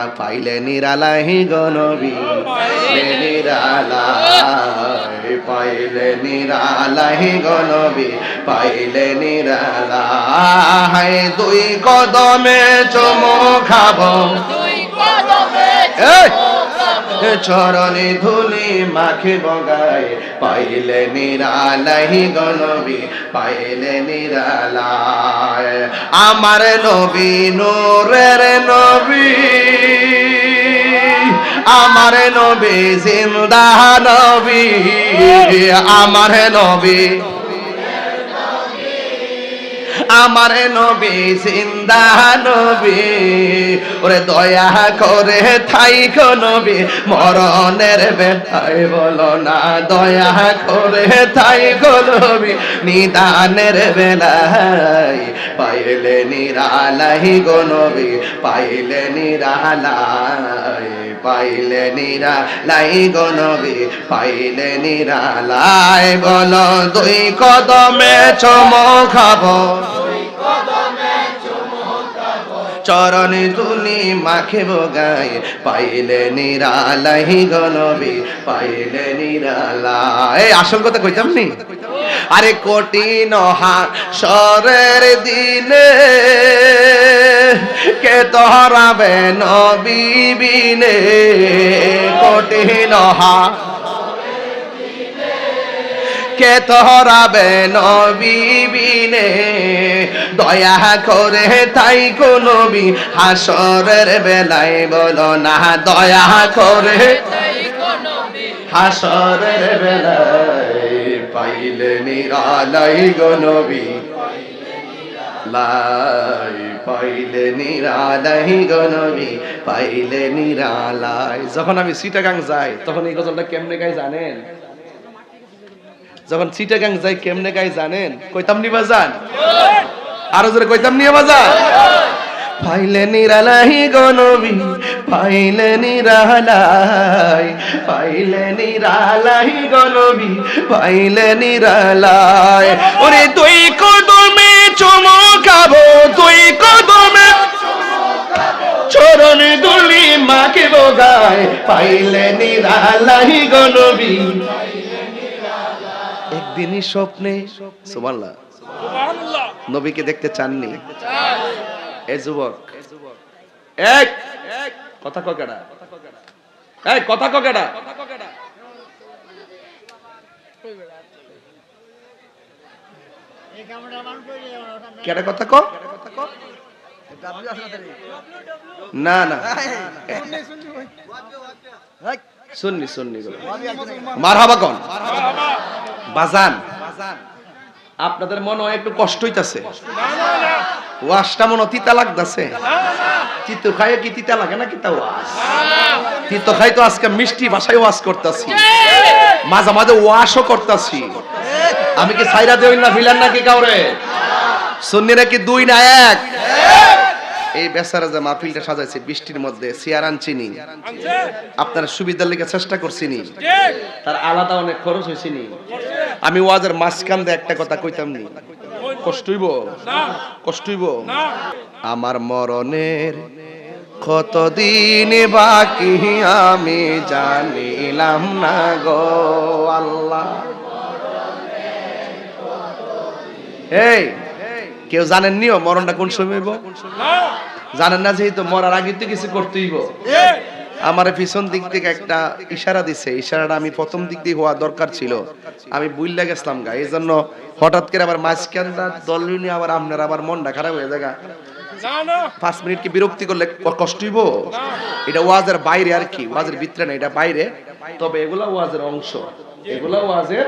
পাইলে নিরালাহি গনবি নিরালাই পাইলে নিরালাহি গনবি পাইলে নিরালাই দুই কদমে চমো খাব! চরণে ধুলি মাখে বগায় পাইলে নিরালাহি গনবি পাইলে নিরালায় আমার নবী নূরের নবী। আমার নবী জিন্দা নবী আমার নবী আমার নবী, জিন্দা নবী। ওরে দয়া করে থাইক নবী, মরণের বেলায় বলো না। দয়া করে থাইক নবী, নিদানের বেলায়। পাইলে নিরালাই গো নবী, পাইলে নিরালাই। পাইলে নিরালাই গো নবী, পাইলে নিরালাই। বলো দুই কদমে চমকাবো চরণে তুলি মাখে গায়ে, পাইলে নিরালাই গনবি পাইলে নিরালাই আসল কথা কইতাম নি? আরে কোটি নহা সরের দিনে কে তোহরাবে নবী বিনে? কোটি নহা কে তোহরাবে নবীবিনে দয়া করে তাই নবী হাসরের বেলায় বলো না, দয়া করে হাসরের বেলায় পাইলে নিরালাই গো নবী লাই পাইলে নিরালাই গো পাইলে নিরালাই। যখন আমি সিটাগাং যাই, তখন এই গজলটা কেমনে গাই জানেন? যখন চিটাগাং যাই, কেমনে গাই জানেন? কইতাম নি বাজান? আরও জোরে কইতাম নি বাজান? পাইলে নিরালাই গনবি পাইলে নিরালাই পাইলে নিরালাই গনবি পাইলে নিরালাই। ওরে তুই কদমে চমকাবো তুই কদমে চরণ দুলি মাকে বগায় পাইলে নিরালাই গনবি একদিনই স্বপ্নে সুবহানাল্লাহ। নবীকে দেখতে চাননি। এ যুবক। এক। কথা ককেডা এই কথা ককেডা কেডা? কথা ক না না শুননি শুননি মারহাবা কন? বাজান। আপনাদের মনে হয় একটু কষ্ট হইতাছে? ওয়াশটা মনে তিতা লাগতাছে। তিতো খাইয়ে কি তিতা লাগে না কিতা ওয়াশ? তিতো খাই তো আজকে মিষ্টি ভাষায় ওয়াশ করতাছি। মাঝে মাঝে ওয়াশও করতাছি। আমি কি সাইরা দেই না ফিলান নাকি কাউরে? সুন্নিরা কি দুই না এক? এই বেচারা যে মাহফিলটা সাজাইছে, বৃষ্টির মধ্যে, চেয়ার আনছিনি আপনার সুবিধার লেগে চেষ্টা করছিনি তার আলাদা অনেক খরচ হয়েছিনি আমি ওয়াজের মাঝখান দিয়ে একটা কথা কইতাম নি। কষ্ট হইব? কষ্ট হইব? আমার মরণের কতদিন বাকি আমি জানিলাম না গো আল্লাহ। এই কেউ জানেন নিও মরণটা কোন সময় হইব? জানেন না যেহেতু মরার আগে তো কিছু করতেই আমার পিছন দিক থেকে একটা ইশারা দিছে। ইশারাটা আমি প্রথম দিক দিয়ে হওয়া দরকার ছিল। আমি বুইল্লা গেছিলাম গা। এই জন্য হঠাৎ করে আবার মাঝখানটা দল নিয়ে আবার আপনার আবার মনটা খারাপ হয়ে যায় পাঁচ মিনিট কি বিরক্তি করলে কষ্ট হইব? এটা ওয়াজের বাইরে আর কি। ওয়াজের ভিতরে না, এটা বাইরে। তবে এগুলা ওয়াজের অংশ। এগুলা ওয়াজের